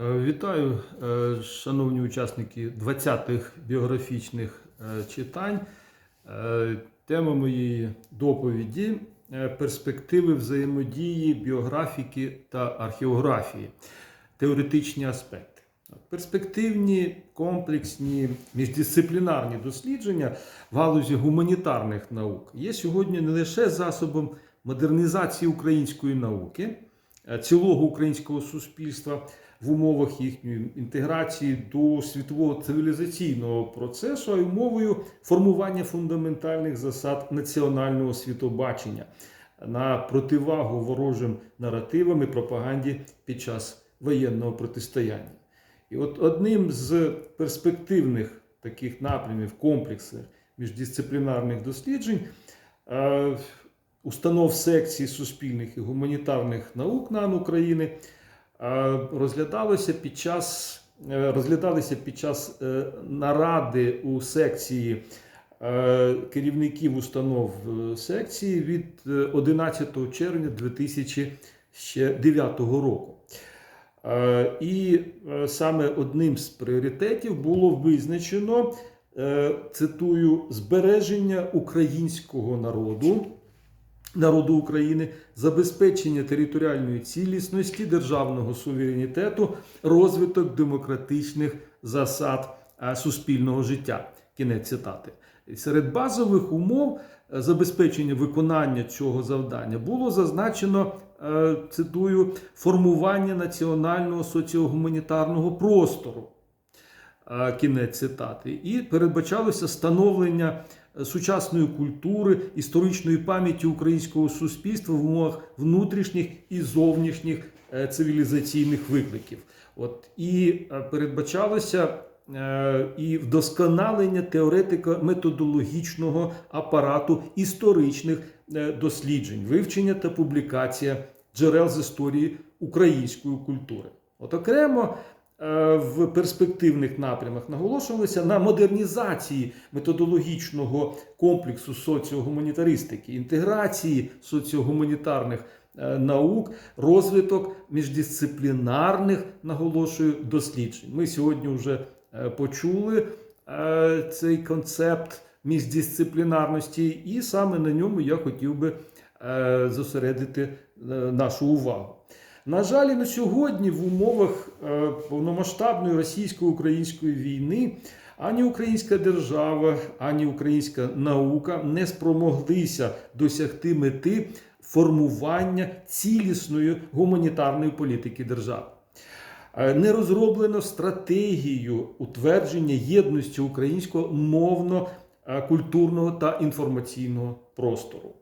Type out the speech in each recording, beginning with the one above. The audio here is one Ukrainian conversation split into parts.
Е, Вітаю, е, шановні учасники 20-х біографічних е, читань. Тема моєї доповіді перспективи взаємодії біографіки та археографії, теоретичні аспекти. Перспективні, комплексні, міждисциплінарні дослідження в галузі гуманітарних наук є сьогодні не лише засобом модернізації української науки, цілого українського суспільства в умовах їхньої інтеграції до світового цивілізаційного процесу, а й умовою формування фундаментальних засад національного світобачення на противагу ворожим наративам і пропаганді під час воєнного протистояння. І от одним з перспективних таких напрямів комплексних міждисциплінарних досліджень е, установ секції суспільних і гуманітарних наук НАН України розглядалося під час, е, розглядалися під час е, наради у секції е, керівників установ секції від е, 11 червня 2009 року. І саме одним з пріоритетів було визначено, цитую, збереження українського народу, народу України, забезпечення територіальної цілісності, державного суверенітету, розвиток демократичних засад е, суспільного життя. Кінець цитати. Серед базових умов е, забезпечення виконання цього завдання було зазначено, е, цитую, формування національного соціогуманітарного простору. Кінець цитати. І передбачалося становлення сучасної культури, історичної пам'яті українського суспільства в умовах внутрішніх і зовнішніх е, цивілізаційних викликів. От і е, передбачалося е, і вдосконалення теоретико-методологічного апарату історичних досліджень, вивчення та публікація джерел з історії української культури. От окремо в перспективних напрямах наголошувалося на модернізації методологічного комплексу соціогуманітаристики, інтеграції соціогуманітарних е, наук, розвиток міждисциплінарних, наголошую, досліджень. Ми сьогодні вже е, почули е, цей концепт міждисциплінарності, і саме на ньому я хотів би е, зосередити е, нашу увагу. На жаль, на сьогодні в умовах е, повномасштабної російсько-української війни ані українська держава, ані українська наука не спромоглися досягти мети формування цілісної гуманітарної політики держави. Е, Не розроблено стратегію утвердження єдності українського мовно, е, та інформаційного простору.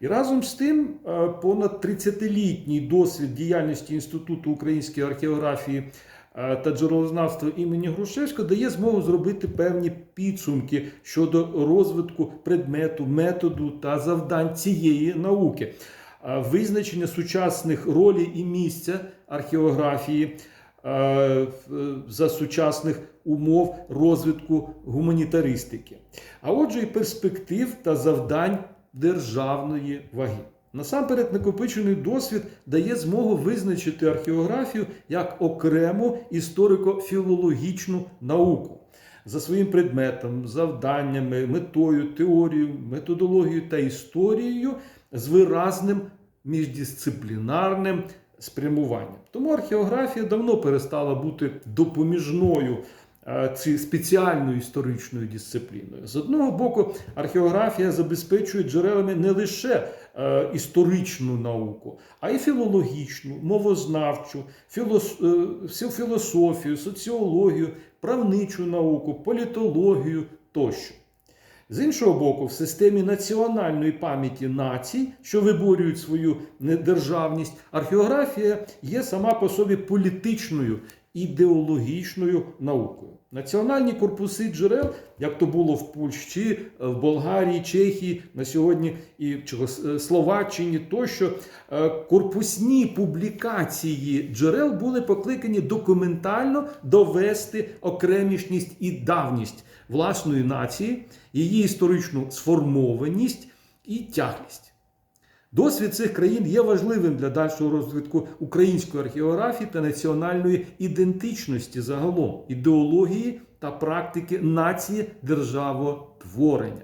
І разом з тим, е, понад 30-літній досвід діяльності Інституту української археографії е, та джерелознавства імені Грушевського дає змогу зробити певні підсумки щодо розвитку предмету, методу та завдань цієї науки, Е, визначення сучасних ролей і місця археографії. За сучасних умов розвитку гуманітаристики, а отже, і перспектив та завдань державної ваги. Насамперед, накопичений досвід дає змогу визначити археографію як окрему історико-філологічну науку за своїм предметом, завданнями, метою, теорією, методологією та історією з виразним міждисциплінарним спрямуванням. Тому археографія давно перестала бути допоміжною ці спеціальною історичною дисципліною. З одного боку, археографія забезпечує джерелами не лише е, історичну науку, а й філологічну, мовознавчу, філос, е, всю філософію, соціологію, правничу науку, політологію тощо. З іншого боку, в системі національної пам'яті націй, що виборюють свою недержавність, археографія є сама по собі політичною ідеологічною наукою. Національні корпуси джерел, як то було в Польщі, в Болгарії, Чехії, на сьогодні і е, Словаччині, тощо е, корпусні публікації джерел були покликані документально довести окремішність і давність власної нації, її історичну сформованість і тяглість. Досвід цих країн є важливим для дальшого розвитку української археографії та національної ідентичності загалом, ідеології та практики нації державотворення.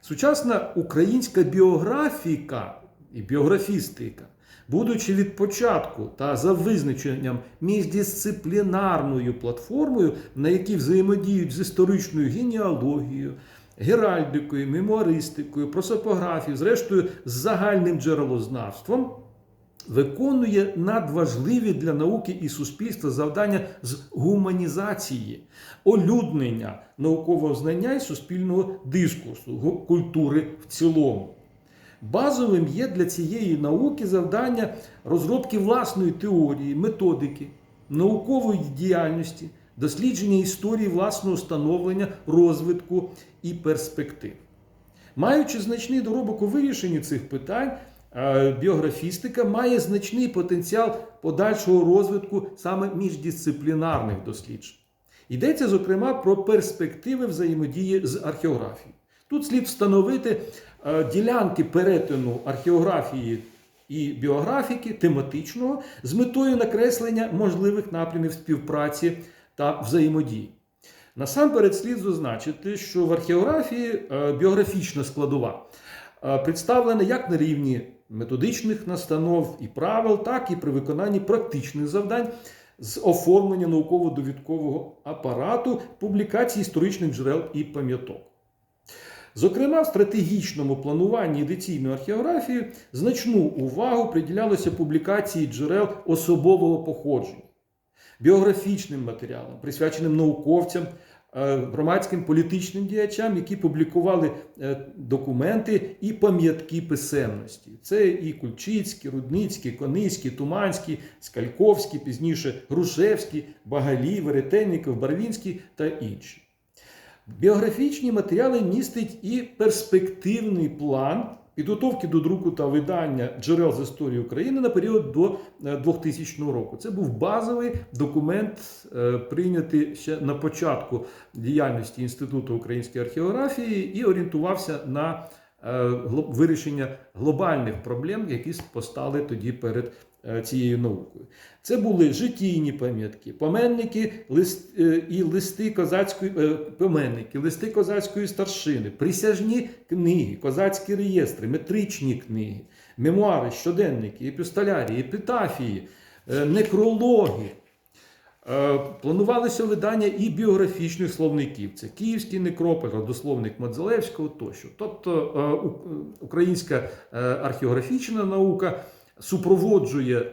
Сучасна українська біографіка і біографістика, будучи від початку та за визначенням міждисциплінарною платформою, на якій взаємодіють з історичною генеалогією, геральдикою, мемуаристикою, просопографією, зрештою з загальним джерелознавством, виконує надважливі для науки і суспільства завдання з гуманізації, олюднення наукового знання і суспільного дискурсу, культури в цілому. Базовим є для цієї науки завдання розробки власної теорії, методики, наукової діяльності, дослідження історії власного становлення, розвитку і перспектив. Маючи значний доробок у вирішенні цих питань, е, біографістика має значний потенціал подальшого розвитку саме міждисциплінарних досліджень. Йдеться, зокрема, про перспективи взаємодії з археографією. Тут слід встановити е, ділянки перетину археографії і біографіки тематичного з метою накреслення можливих напрямів співпраці та взаємодії. Насамперед слід зазначити, що в археографії е, біографічна складова е, представлена як на рівні методичних настанов і правил, так і при виконанні практичних завдань з оформлення науково-довідкового апарату, публікації історичних джерел і пам'яток. Зокрема, в стратегічному плануванні едиційної археографії значну увагу приділялося публікації джерел особового походження, біографічним матеріалам, присвяченим науковцям, е, громадським політичним діячам, які публікували е, документи і пам'ятки писемності. Це і Кульчицький, Рудницький, Кониський, Туманський, Скальковський, пізніше Грушевський, Багалій, Веретенников, Барвінський та інші. Біографічні матеріали містять і перспективний план підготовки до друку та видання джерел з історії України на період до е, 2000 року. Це був базовий документ, е, прийнятий ще на початку діяльності Інституту української археографії, і орієнтувався на е, вирішення глобальних проблем, які постали тоді перед е, цією наукою. Це були житійні пам'ятки, поменники лист, е, і листи козацької е, поменники, листи козацької старшини, присяжні книги, козацькі реєстри, метричні книги, мемуари, щоденники, епістолярії, епітафії, е, некрологи. Е, Планувалося видання і біографічних словників. Це Київський некрополь, родословник Мадзалевського тощо. Тобто е, українська е, археографічна наука супроводжує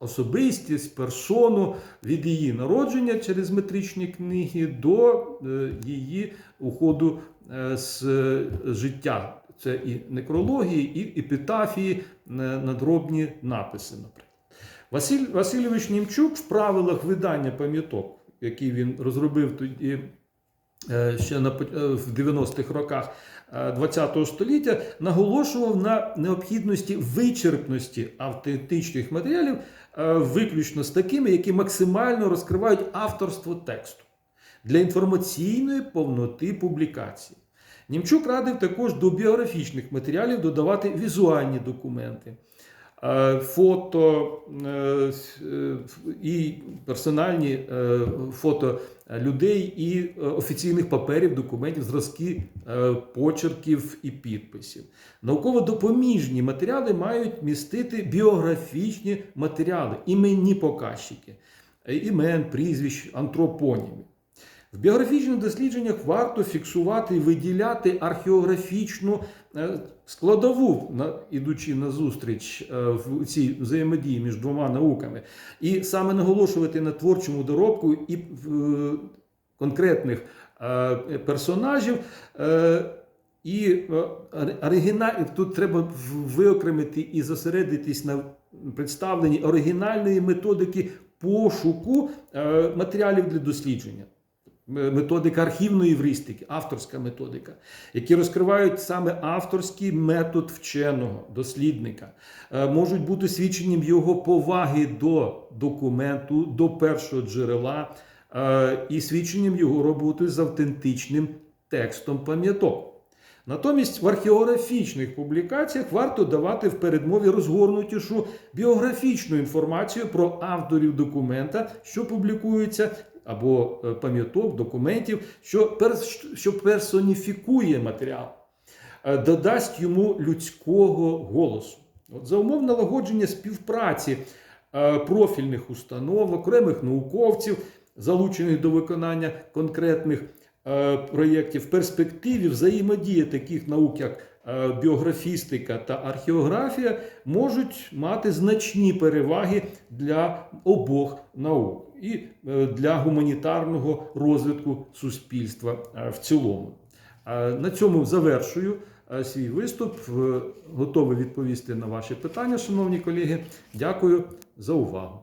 особистість, персону від її народження через метричні книги до е, її уходу е, з е, життя. Це і некрології, і епітафії, надробні написи, наприклад. Василь Васильович Німчук в правилах видання пам'яток, які він розробив тоді ще на, в 90-х роках ХХ століття, наголошував на необхідності вичерпності автентичних матеріалів, е, виключно з такими, які максимально розкривають авторство тексту для інформаційної повноти публікації. Німчук радив також до біографічних матеріалів додавати візуальні документи. Е, Фото е, е, і персональні фото людей і офіційних паперів, документів, зразки почерків і підписів. Науково-допоміжні матеріали мають містити біографічні матеріали, іменні показчики, імен, прізвищ, антропонімів. В біографічних дослідженнях варто фіксувати і виділяти археографічну е, складову, ідучи на зустріч е, в цій взаємодії між двома науками, і саме наголошувати на творчому доробку і е, конкретних персонажів. І оригіна... тут треба виокремити і зосередитись на представленні оригінальної методики пошуку матеріалів для дослідження. Методика архівної евристики, авторська методика, які розкривають саме авторський метод вченого дослідника, Е, можуть бути свідченням його поваги до документу, до першого джерела е, і свідченням його роботи з автентичним текстом пам'яток. Натомість в археографічних публікаціях варто давати в передмові розгорнутішу біографічну інформацію про авторів документа, що публікується, або е, пам'яток, документів, що, що персоніфікує матеріал, е, додасть йому людського голосу. От за умов налагодження співпраці е, профільних установ, окремих науковців, залучених до виконання конкретних проєктів, в перспективі взаємодія таких наук, як біографістика та археографія, можуть мати значні переваги для обох наук і е, для гуманітарного розвитку суспільства е, в цілому. Е, На цьому завершую е, свій виступ. Е, Готовий відповісти на ваші питання, шановні колеги. Дякую за увагу.